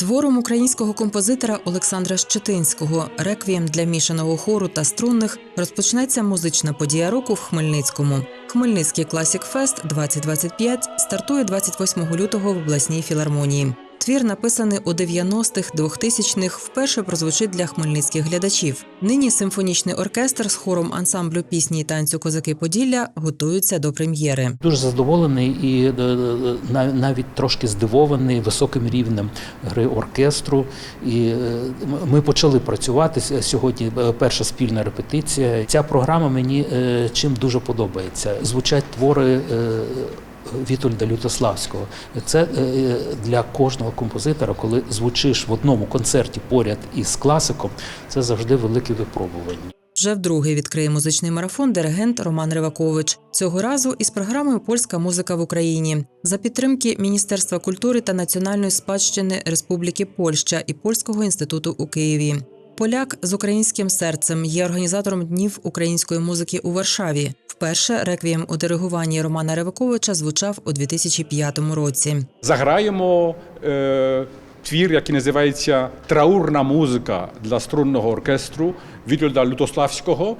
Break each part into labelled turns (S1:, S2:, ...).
S1: Твором українського композитора Олександра Щетинського реквієм для мішаного хору та струнних розпочнеться музична подія року в Хмельницькому. Хмельницький Класік Фест 2025 стартує 28 лютого в обласній філармонії. Твір, написаний у 90-х, 2000-х, вперше прозвучить для хмельницьких глядачів. Нині симфонічний оркестр з хором ансамблю пісні і танцю Козаки Поділля готуються до прем'єри.
S2: Дуже задоволений і е, е, навіть трошки здивований високим рівнем гри оркестру. І е, ми почали працювати сьогодні. Перша спільна репетиція. Ця програма мені чим дуже подобається. Звучать твори. Е, Вітольда Лютославського. Це е, для кожного композитора, коли звучиш в одному концерті поряд із класиком, це завжди велике випробування.
S1: Вже вдруге відкриє музичний марафон диригент Роман Ривакович. Цього разу із програмою Польська музика в Україні за підтримки Міністерства культури та національної спадщини Республіки Польща і Польського інституту у Києві. Поляк з українським серцем є організатором днів української музики у Варшаві. Вперше реквієм у диригуванні Романа Риваковича звучав у 2005 році.
S3: Заграємо е, твір, який називається Траурна музика для струнного оркестру Вітольда Лютославського.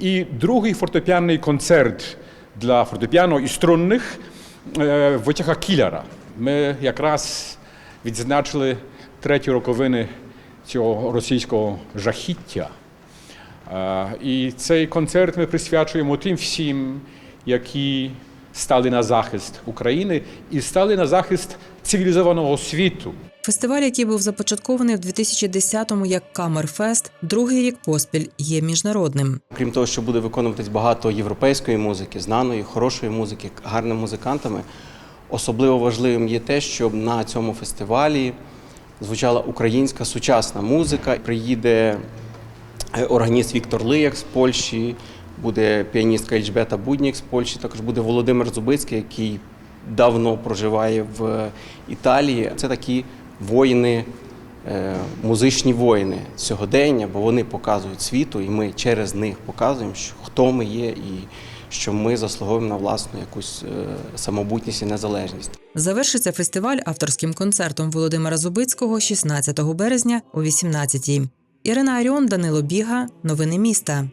S3: І другий фортепіанний концерт для фортепіано і струнних е, Войтяха Кіляра. Ми якраз відзначили треті роковини цього російського жахіття. І цей концерт ми присвячуємо тим всім, які стали на захист України і стали на захист цивілізованого світу.
S1: Фестиваль, який був започаткований в 2010-му як Камерфест, другий рік поспіль є міжнародним.
S4: Крім того, що буде виконуватись багато європейської музики, знаної, хорошої музики, гарними музикантами. Особливо важливим є те, щоб на цьому фестивалі звучала українська сучасна музика. Приїде е, органіст Віктор Лияк з Польщі, буде піаністка Ельжбета Буднік з Польщі, також буде Володимир Зубицький, який давно проживає в Італії. Це такі воїни, е, музичні воїни сьогодення, бо вони показують світу, і ми через них показуємо, що хто ми є, і що ми заслуговуємо на власну якусь е, самобутність і незалежність.
S1: Завершиться фестиваль авторським концертом Володимира Зубицького 16 березня о 18-й. Ірина Аріон, Данило Біга. Новини міста.